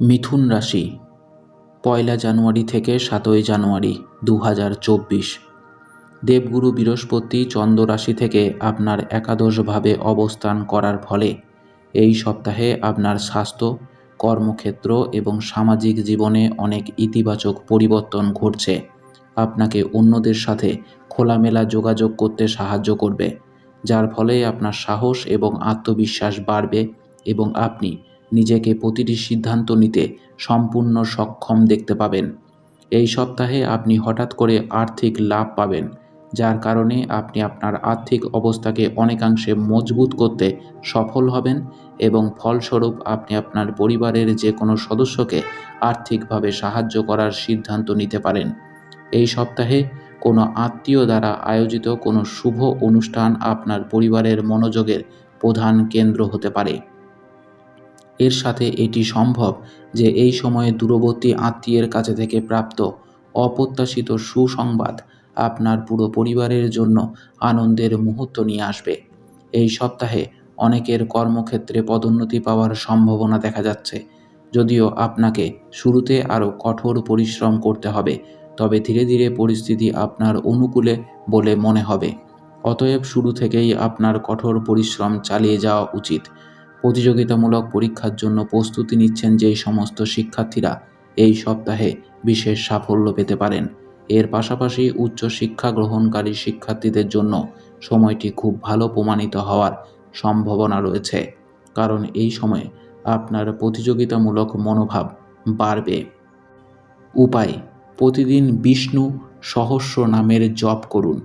মিথুন রাশি, পয়লা জানুয়ারি থেকে সাতই জানুয়ারি দু হাজার চব্বিশ। দেবগুরু বৃহস্পতি চন্দ্র রাশি থেকে আপনার একাদশভাবে অবস্থান করার ফলে এই সপ্তাহে আপনার স্বাস্থ্য, কর্মক্ষেত্র এবং সামাজিক জীবনে অনেক ইতিবাচক পরিবর্তন ঘটছে। আপনাকে অন্যদের সাথে খোলামেলা যোগাযোগ করতে সাহায্য করবে, যার ফলে আপনার সাহস এবং আত্মবিশ্বাস বাড়বে এবং আপনি নিজেকে প্রতিটি সিদ্ধান্ত নিতে সম্পূর্ণ সক্ষম দেখতে পাবেন। এই সপ্তাহে আপনি হঠাৎ করে আর্থিক লাভ পাবেন, যার কারণে আপনি আপনার আর্থিক অবস্থাকে অনেকাংশে মজবুত করতে সফল হবেন এবং ফলস্বরূপ আপনি আপনার পরিবারের যে কোনো সদস্যকে আর্থিকভাবে সাহায্য করার সিদ্ধান্ত নিতে পারেন। এই সপ্তাহে কোনো আত্মীয় দ্বারা আয়োজিত কোনো শুভ অনুষ্ঠান আপনার পরিবারের মনোযোগের প্রধান কেন্দ্র হতে পারে। এর সাথে এটি সম্ভব যে এই সময়ে দূরবর্তী আত্মীয়ের কাছে থেকে প্রাপ্ত অপ্রত্যাশিত সুসংবাদ আপনার পুরো পরিবারের জন্য আনন্দের মুহূর্ত নিয়ে আসবে। এই সপ্তাহে অনেকের কর্মক্ষেত্রে পদোন্নতি পাওয়ার সম্ভাবনা দেখা যাচ্ছে। যদিও আপনাকে শুরুতে আরও কঠোর পরিশ্রম করতে হবে, তবে ধীরে ধীরে পরিস্থিতি আপনার অনুকূলে বলে মনে হবে। অতএব শুরু থেকেই আপনার কঠোর পরিশ্রম চালিয়ে যাওয়া উচিত। প্রতিযোগিতামূলক পরীক্ষার জন্য প্রস্তুতি নিচ্ছেন যেই সমস্ত শিক্ষার্থীরা এই সপ্তাহে বিশেষ সাফল্য পেতে পারেন। এর পাশাপাশি উচ্চ শিক্ষা গ্রহণকারী শিক্ষার্থীদের জন্য সময়টি খুব ভালো প্রমাণিত হওয়ার সম্ভাবনা রয়েছে। কারণ এই সময়ে আপনার প্রতিযোগিতামূলক মনোভাব বাড়বে। উপায়, প্রতিদিন বিষ্ণু সহস্র নামের জপ করুন।